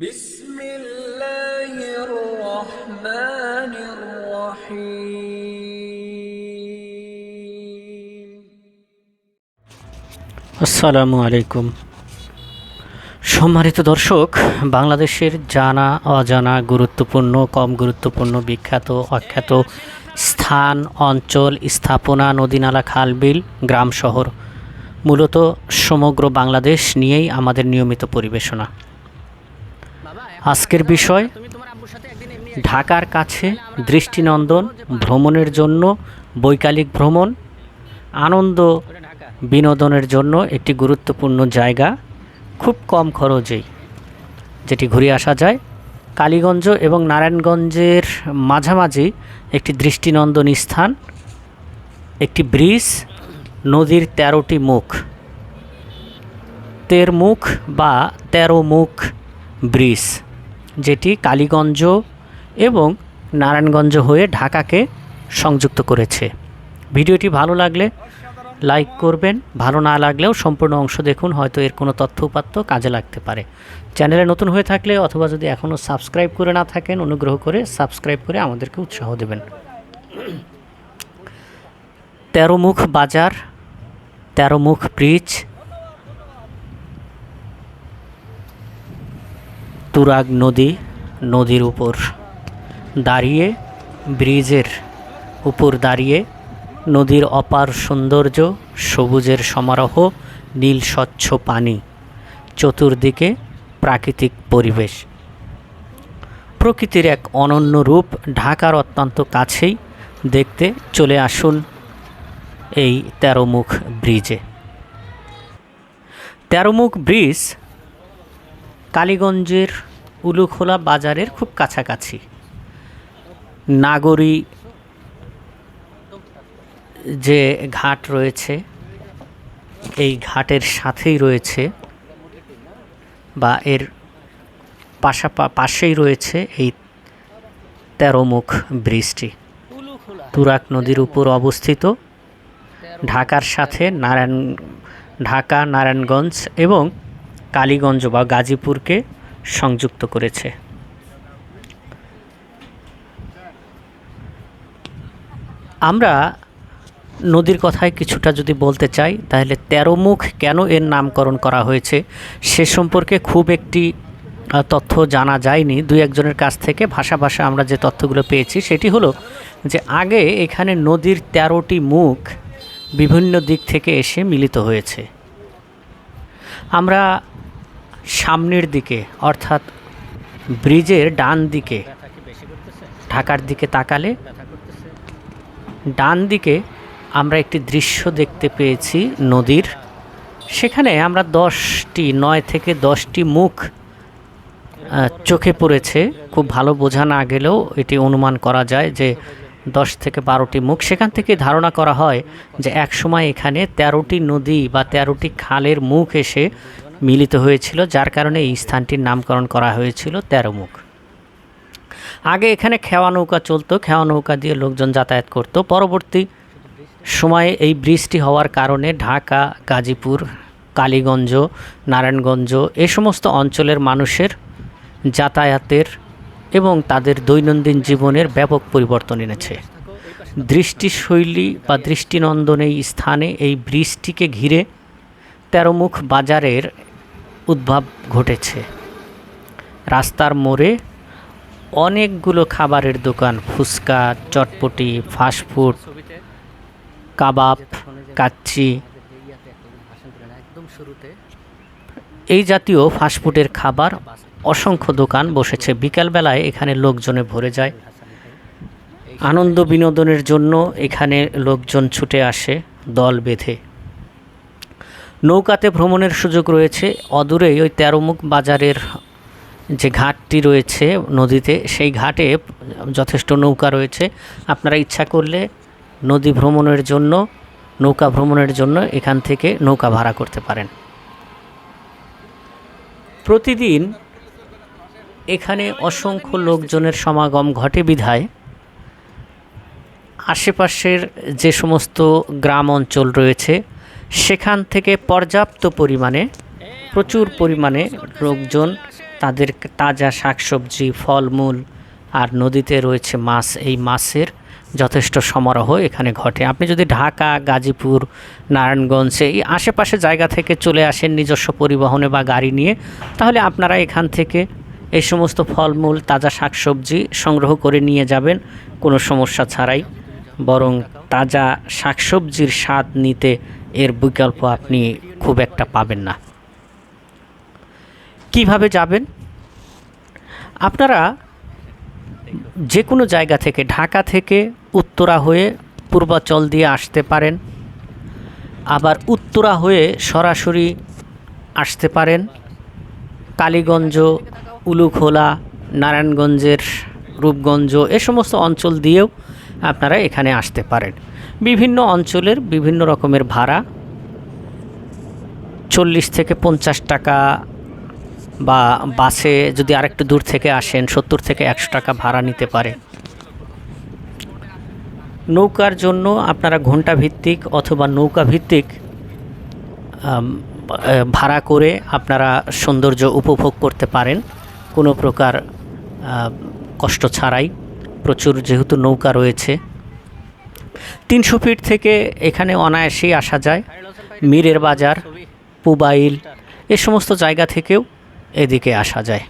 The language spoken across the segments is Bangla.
بسم الله الرحمن الرحيم আসসালামু আলাইকুম সম্মানিত দর্শক বাংলাদেশের জানা অজানা গুরুত্বপূর্ণ কম গুরুত্বপূর্ণ বিখ্যাত অখ্যাত স্থান অঞ্চল স্থাপনা নদীনালা খালবিল গ্রাম শহর মূলত সমগ্র বাংলাদেশ নিয়েই আমাদের নিয়মিত পরিবেশনা আজকের বিষয়, ঢাকার কাছে দৃষ্টিনন্দন ভ্রমণের জন্য, বৈকালিক ভ্রমণ, আনন্দ বিনোদনের জন্য একটি গুরুত্বপূর্ণ জায়গা, খুব কম খরচেই, যেটি ঘুরে আসা যায়। কালীগঞ্জ এবং নারায়ণগঞ্জের মাঝামাঝি একটি দৃষ্টিনন্দন স্থান, একটি ব্রিজ, নদীর তেরোটি মুখ। তের মুখ বা তেরো মুখ ব্রিজ। যেটি কালীগঞ্জ এবং নারায়ণগঞ্জ হয়ে ঢাকাকে সংযুক্ত করেছে। ভিডিওটি ভালো লাগলে লাইক করবেন, ভালো না লাগলেও সম্পূর্ণ অংশ দেখুন, হয়তো এর কোনো তথ্য উপাত্ত কাজে লাগতে পারে। চ্যানেলে নতুন হয়ে থাকলে অথবা যদি এখনও সাবস্ক্রাইব করে না থাকেন, অনুগ্রহ করে সাবস্ক্রাইব করে আমাদেরকে উৎসাহ দেবেন। তেরো মুখ বাজার তেরো মুখ ব্রিজ তুরাগ নদী, নদীর উপর দাঁড়িয়ে, ব্রিজের উপর দাঁড়িয়ে নদীর অপার সৌন্দর্য, সবুজের সমারোহ, নীল স্বচ্ছ পানি, চতুর্দিকে প্রাকৃতিক পরিবেশ। প্রকৃতির এক অনন্য রূপ ঢাকার অত্যন্ত কাছেই দেখতে চলে আসুন এই তেরোমুখ ব্রিজে। তেরোমুখ ব্রিজ কালীগঞ্জের উলুখোলা বাজারের খুব কাছাকাছি। নাগরী যে ঘাট রয়েছে, এই ঘাটের সাথেই রয়েছে বা এর পাশাপা পাশেই রয়েছে এই তেরোমুখ ব্রিজটি। তুরাক নদীর উপর অবস্থিত। ঢাকার সাথে নারায়ণ, ঢাকা, নারায়ণগঞ্জ এবং কালীগঞ্জ বা গাজীপুরকে সংযুক্ত করেছে। আমরা নদীর কথায় কিছুটা যদি বলতে চাই, তাহলে তেরো মুখ কেন এর নামকরণ করা হয়েছে সে সম্পর্কে খুব একটি তথ্য জানা যায়নি। দুই একজনের কাছ থেকে ভাষা ভাষা আমরা যে তথ্যগুলো পেয়েছি, সেটি হলো যে আগে এখানে নদীর তেরোটি মুখ বিভিন্ন দিক থেকে এসে মিলিত হয়েছে। আমরা সামনের দিকে, অর্থাৎ ব্রিজের ডান দিকে। ঢাকার দিকে তাকালে ডান দিকে আমরা একটি দৃশ্য দেখতে পেয়েছি নদীর। সেখানে আমরা দশটি, নয় থেকে দশটি মুখ চোখে পড়েছে। খুব ভালো বোঝা না গেলেও এটি অনুমান করা যায় যে দশ থেকে বারোটি মুখ। সেখান থেকে ধারণা করা হয় যে একসময় এখানে তেরোটি নদী বা তেরোটি খালের মুখ এসে মিলিত হয়েছিল, যার কারণে এই স্থানটির নামকরণ করা হয়েছিল তেরো মুখ আগে এখানে খেওয়া নৌকা চলতো, খেওয়া নৌকা দিয়ে লোকজন যাতায়াত করত। পরবর্তী সময়ে এই বৃষ্টি হওয়ার কারণে ঢাকা, গাজীপুর, কালীগঞ্জ, নারায়ণগঞ্জ এ সমস্ত অঞ্চলের মানুষের যাতায়াতের এবং তাদের দৈনন্দিন জীবনের ব্যাপক পরিবর্তন এনেছে। দৃষ্টিশৈলী বা দৃষ্টিনন্দন এই স্থানে এই ব্রিজটিকে ঘিরে তেরোমুখ বাজারের উদ্ভব ঘটেছে। রাস্তার মোড়ে অনেকগুলো খাবারের দোকান, ফুচকা, চটপটি ফাস্টফুড কাবাব, কাচ্চি। এই জাতীয় ফাস্টফুডের খাবার অসংখ্য দোকান বসেছে। বিকালবেলায় এখানে লোকজনে ভরে যায়। আনন্দ বিনোদনের জন্য এখানে লোকজন ছুটে আসে দল বেঁধে। নৌকাতে ভ্রমণের সুযোগ রয়েছে। অদূরেই ওই তেরোমুখ বাজারের যে ঘাটটি রয়েছে নদীতে, সেই ঘাটে যথেষ্ট নৌকা রয়েছে। আপনারা ইচ্ছা করলে নদী ভ্রমণের জন্য, নৌকা ভ্রমণের জন্য এখান থেকে নৌকা ভাড়া করতে পারেন। প্রতিদিন এখানে অসংখ্য লোকজনের সমাগম ঘটে বিধায়। আশেপাশের যে সমস্ত গ্রাম অঞ্চল রয়েছে সেখান থেকে পর্যাপ্ত পরিমাণে, প্রচুর পরিমাণে লোকজন তাদের তাজা শাকসবজি, ফলমূল আর নদীতে রয়েছে মাছ। এই মাছের যথেষ্ট সমারোহ এখানে ঘটে। আপনি যদি ঢাকা, গাজীপুর, নারায়ণগঞ্জ এই আশেপাশে জায়গা থেকে চলে আসেন নিজস্ব পরিবহনে বা গাড়ি নিয়ে, তাহলে আপনারা এখান থেকে এই সমস্ত ফলমূল, তাজা শাকসবজি সংগ্রহ করে নিয়ে যাবেন। কোনো সমস্যা ছাড়াই বরং তাজা শাকসবজির স্বাদ নিতে এর বিকল্প আপনি খুব একটা পাবেন না। কীভাবে যাবেন? আপনারা যে কোনো জায়গা থেকে, ঢাকা থেকে উত্তরা হয়ে পূর্বাচল দিয়ে আসতে পারেন। আবার উত্তরা হয়ে সরাসরি আসতে পারেন কালীগঞ্জ, উলুখোলা, নারায়ণগঞ্জের রূপগঞ্জ, এ সমস্ত অঞ্চল দিয়েও আপনারা এখানে আসতে পারেন। বিভিন্ন অঞ্চলের বিভিন্ন রকমের ভাড়া। চল্লিশ থেকে পঞ্চাশ টাকা বা বাসে যদি আরেকটু দূর থেকে আসেন, সত্তর থেকে একশো টাকা ভাড়া নিতে পারে। নৌকার জন্য আপনারা ঘণ্টা ভিত্তিক অথবা নৌকা ভিত্তিক ভাড়া করে আপনারা সৌন্দর্য উপভোগ করতে পারেন। কোনো প্রকার কষ্ট ছাড়াই। প্রচুর যেহেতু নৌকা রয়েছে তিনশো ফিট থেকে এখানে অনায়াসেই আসা যায়। মীরের বাজার, পুবাইল, এ সমস্ত জায়গা থেকেও এদিকে আসা যায়।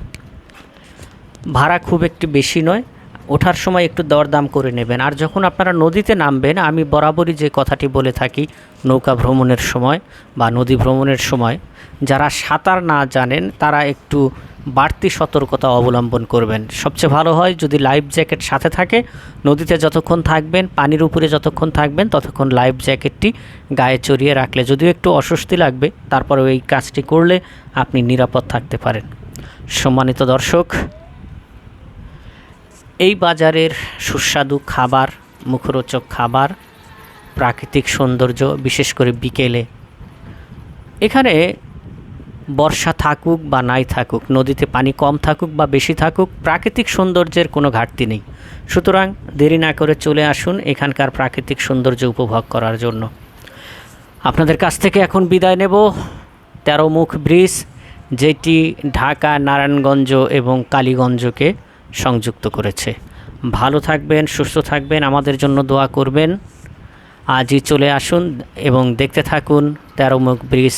ভাড়া খুব একটু বেশি নয়, ওঠার সময় একটু দরদাম করে নেবেন। আর যখন আপনারা নদীতে নামবেন, আমি বরাবরই যে কথাটি বলে থাকি, নৌকা ভ্রমণের সময় বা নদী ভ্রমণের সময়, যারা সাঁতার না জানেন, তারা একটু বাড়তি সতর্কতা অবলম্বন করবেন। সবচেয়ে ভালো হয় যদি লাইফ জ্যাকেট সাথে থাকে, নদীতে যতক্ষণ থাকবেন, পানির উপরে যতক্ষণ থাকবেন, ততক্ষণ লাইফ জ্যাকেটটি গায়ে চড়িয়ে রাখলে। যদিও একটু অস্বস্তি লাগবে, তারপরেও এই কাজটি করলে আপনি নিরাপদ থাকতে পারেন। সম্মানিত দর্শক, এই বাজারের সুস্বাদু খাবার, মুখরোচক খাবার, প্রাকৃতিক সৌন্দর্য, বিশেষ করে বিকেলে, এখানে বর্ষা থাকুক বা নাই থাকুক, নদীতে পানি কম থাকুক বা বেশি থাকুক, প্রাকৃতিক সৌন্দর্যের কোনো ঘাটতি নেই। সুতরাং দেরি না করে চলে আসুন এখানকার প্রাকৃতিক সৌন্দর্য উপভোগ করার জন্য। আপনাদের কাছ থেকে এখন বিদায় নেব। তেরো মুখ ব্রিজ, যেটি ঢাকা, নারায়ণগঞ্জ এবং কালীগঞ্জকে সংযুক্ত করেছে। ভালো থাকবেন, সুস্থ থাকবেন, আমাদের জন্য দোয়া করবেন। আজই চলে আসুন এবং দেখতে থাকুন তেরো মুখ ব্রিজ।